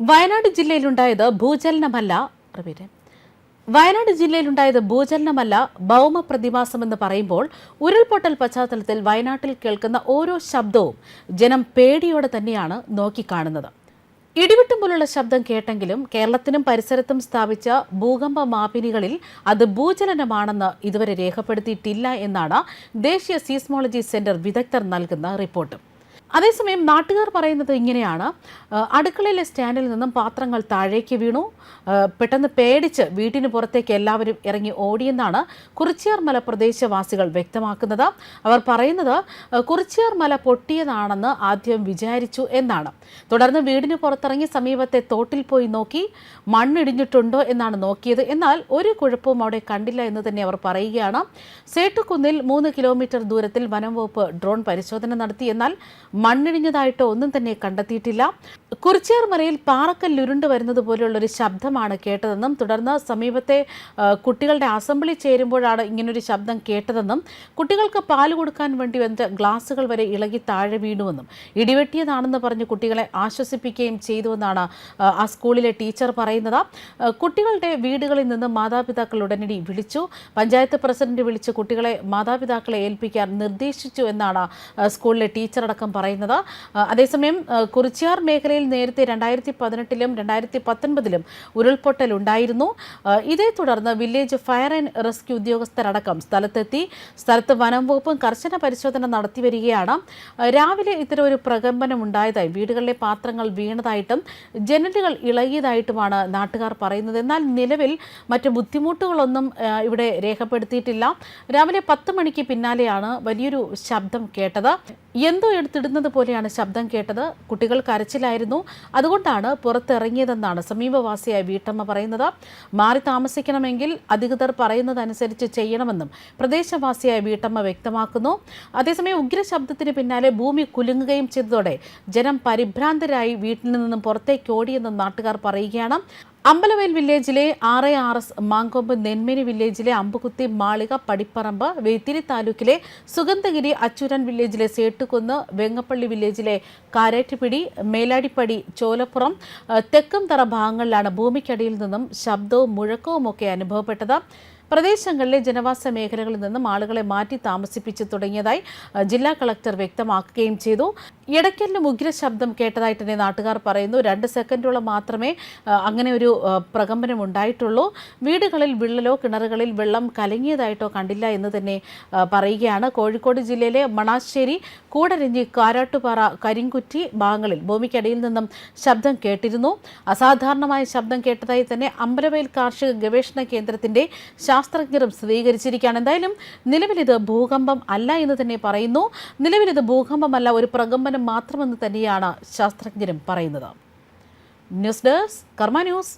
വയനാട് ജില്ലയിലുണ്ടായത് ഭൂചലനമല്ല. വയനാട് ജില്ലയിലുണ്ടായത് ഭൂചലനമല്ല ഭൗമ പ്രതിഭാസമെന്ന് പറയുമ്പോൾ ഉരുൾപൊട്ടൽ പശ്ചാത്തലത്തിൽ വയനാട്ടിൽ കേൾക്കുന്ന ഓരോ ശബ്ദവും ജനം പേടിയോടെ തന്നെയാണ് നോക്കിക്കാണുന്നത് ഇടിവിട്ടും പോലുള്ള ശബ്ദം കേട്ടെങ്കിലും കേരളത്തിനും പരിസരത്തും സ്ഥാപിച്ച ഭൂകമ്പ മാപിനികളിൽ അത് ഭൂചലനമാണെന്ന് ഇതുവരെ രേഖപ്പെടുത്തിയിട്ടില്ല എന്നാണ് ദേശീയ സീസ്മോളജി സെന്റർ വിദഗ്ധർ നൽകുന്ന റിപ്പോർട്ട് അതേസമയം നാട്ടുകാർ പറയുന്നത് ഇങ്ങനെയാണ്. അടുക്കളയിലെ സ്റ്റാൻഡിൽ നിന്നും പാത്രങ്ങൾ താഴേക്ക് വീണു. പെട്ടെന്ന് പേടിച്ച് വീട്ടിന് പുറത്തേക്ക് എല്ലാവരും ഇറങ്ങി ഓടിയെന്നാണ് കുറിച്ചിയാർ മല പ്രദേശവാസികൾ വ്യക്തമാക്കുന്നത്. അവർ പറയുന്നത് കുറിച്ചിയാർ മല പൊട്ടിയതാണെന്ന് ആദ്യം വിചാരിച്ചു എന്നാണ്. തുടർന്ന് വീടിന് പുറത്തിറങ്ങി സമീപത്തെ തോട്ടിൽ പോയി നോക്കി മണ്ണിടിഞ്ഞിട്ടുണ്ടോ എന്നാണ് നോക്കിയത്. എന്നാൽ ഒരു കുഴപ്പവും അവിടെ കണ്ടില്ല എന്ന് തന്നെ അവർ പറയുകയാണ്. സേട്ടുകുന്നിൽ മൂന്ന് കിലോമീറ്റർ ദൂരത്തിൽ വനം വകുപ്പ് ഡ്രോൺ പരിശോധന നടത്തി. എന്നാൽ മണ്ണിടിഞ്ഞതായിട്ടോ ഒന്നും തന്നെ കണ്ടെത്തിയിട്ടില്ല. കുറിച്ചേർമറയിൽ പാറക്കല്ലുരുണ്ട് വരുന്നത് പോലെയുള്ള ഒരു ശബ്ദമാണ് കേട്ടതെന്നും തുടർന്ന് സമീപത്തെ കുട്ടികളുടെ അസംബ്ലി ചേരുമ്പോഴാണ് ഇങ്ങനൊരു ശബ്ദം കേട്ടതെന്നും കുട്ടികൾക്ക് പാൽ കൊടുക്കാൻ വേണ്ടി വന്ന ഗ്ലാസുകൾ വരെ ഇളകി താഴെ വീണുവെന്നും ഇടിവെട്ടിയതാണെന്ന് പറഞ്ഞ് കുട്ടികളെ ആശ്വസിപ്പിക്കുകയും ചെയ്തുവെന്നാണ് ആ, സ്കൂളിലെ ടീച്ചർ പറയുന്നത്. കുട്ടികളുടെ വീടുകളിൽ നിന്ന് മാതാപിതാക്കൾ ഉടനടി വിളിച്ചു. പഞ്ചായത്ത് പ്രസിഡന്റ് വിളിച്ച് കുട്ടികളെ മാതാപിതാക്കളെ ഏൽപ്പിക്കാൻ നിർദ്ദേശിച്ചു എന്നാണ് സ്കൂളിലെ ടീച്ചർ അടക്കം പറയുന്നത്. അതേസമയം കുറിച്യാർ മേഖലയിൽ നേരത്തെ രണ്ടായിരത്തി പതിനെട്ടിലും രണ്ടായിരത്തി പത്തൊൻപതിലും ഉരുൾപൊട്ടൽ ഉണ്ടായിരുന്നു. ഇതേ തുടർന്ന് വില്ലേജ് ഫയർ ആൻഡ് റെസ്ക്യൂ ഉദ്യോഗസ്ഥരടക്കം സ്ഥലത്തെത്തി സ്ഥലത്ത് വനം വകുപ്പും കർശന പരിശോധന നടത്തി വരികയാണ്. രാവിലെ ഇത്തരം ഒരു പ്രകമ്പനം ഉണ്ടായതായി വീടുകളിലെ പാത്രങ്ങൾ വീണതായിട്ടും ജനലുകൾ ഇളകിയതായിട്ടുമാണ് നാട്ടുകാർ പറയുന്നത്. എന്നാൽ നിലവിൽ മറ്റ് ബുദ്ധിമുട്ടുകളൊന്നും ഇവിടെ രേഖപ്പെടുത്തിയിട്ടില്ല. രാവിലെ പത്ത് മണിക്ക് പിന്നാലെയാണ് വലിയൊരു ശബ്ദം കേട്ടത്. എന്തോ എടുത്തിടുന്നത് പോലെയാണ് ശബ്ദം കേട്ടത്. കുട്ടികൾ കരച്ചിലായിരുന്നു. അതുകൊണ്ടാണ് പുറത്തിറങ്ങിയതെന്നാണ് സമീപവാസിയായ വീട്ടമ്മ പറയുന്നത്. മാറി താമസിക്കണമെങ്കിൽ അധികൃതർ പറയുന്നതനുസരിച്ച് ചെയ്യണമെന്നും പ്രദേശവാസിയായ വീട്ടമ്മ വ്യക്തമാക്കുന്നു. അതേസമയം ഉഗ്രശബ്ദത്തിന് പിന്നാലെ ഭൂമി കുലുങ്ങുകയും ചെയ്തതോടെ ജനം പരിഭ്രാന്തരായി വീട്ടിൽ നിന്നും പുറത്തേക്ക് ഓടിയെന്നും നാട്ടുകാർ പറയുകയാണ്. അമ്പലവയൽ വില്ലേജിലെ R A R S Mankombu Nenmeni വില്ലേജിലെ അമ്പുകുത്തി മാളിക പടിപ്പറമ്പ് വേത്തിരി താലൂക്കിലെ സുഗന്ധഗിരി അച്ചുരൻ വില്ലേജിലെ സേട്ടുകുന്ന് വെങ്ങപ്പള്ളി വില്ലേജിലെ കാരേറ്റുപിടി മേലാടിപ്പടി ചോലപ്പുറം തെക്കുംതറ ഭാഗങ്ങളിലാണ് ഭൂമിക്കടിയിൽ നിന്നും ശബ്ദവും മുഴക്കവും ഒക്കെ അനുഭവപ്പെട്ടത്. പ്രദേശങ്ങളിലെ ജനവാസ മേഖലകളിൽ നിന്നും ആളുകളെ മാറ്റി താമസിപ്പിച്ചു തുടങ്ങിയതായി ജില്ലാ കളക്ടർ വ്യക്തമാക്കുകയും ചെയ്തു. ഇടയ്ക്കലിനും ഉഗ്ര ശബ്ദം കേട്ടതായിട്ട് തന്നെ നാട്ടുകാർ പറയുന്നു. രണ്ട് സെക്കൻഡോളം മാത്രമേ അങ്ങനെ ഒരു പ്രകമ്പനം ഉണ്ടായിട്ടുള്ളൂ. വീടുകളിൽ വിള്ളലോ കിണറുകളിൽ വെള്ളം കലങ്ങിയതായിട്ടോ കണ്ടില്ല എന്ന് തന്നെ പറയുകയാണ്. കോഴിക്കോട് ജില്ലയിലെ മണാശ്ശേരി കൂടരഞ്ഞി കാരാട്ടുപാറ കരിങ്കുറ്റി ഭാഗങ്ങളിൽ ഭൂമിക്കടിയിൽ നിന്നും ശബ്ദം കേട്ടിരുന്നു. അസാധാരണമായ ശബ്ദം കേട്ടതായി തന്നെ അമ്പലവയൽ കാർഷിക ഗവേഷണ കേന്ദ്രത്തിന്റെ ശാസ്ത്രജ്ഞരും സ്ഥിരീകരിച്ചിരിക്കുകയാണ് എന്തായാലും നിലവിലിത് ഭൂകമ്പം അല്ല എന്ന് തന്നെ പറയുന്നു. നിലവിലിത് ഭൂകമ്പമല്ല ഒരു പ്രകമ്പനം മാത്രമെന്ന് തന്നെയാണ് ശാസ്ത്രജ്ഞരും പറയുന്നത്. News desk Karma news.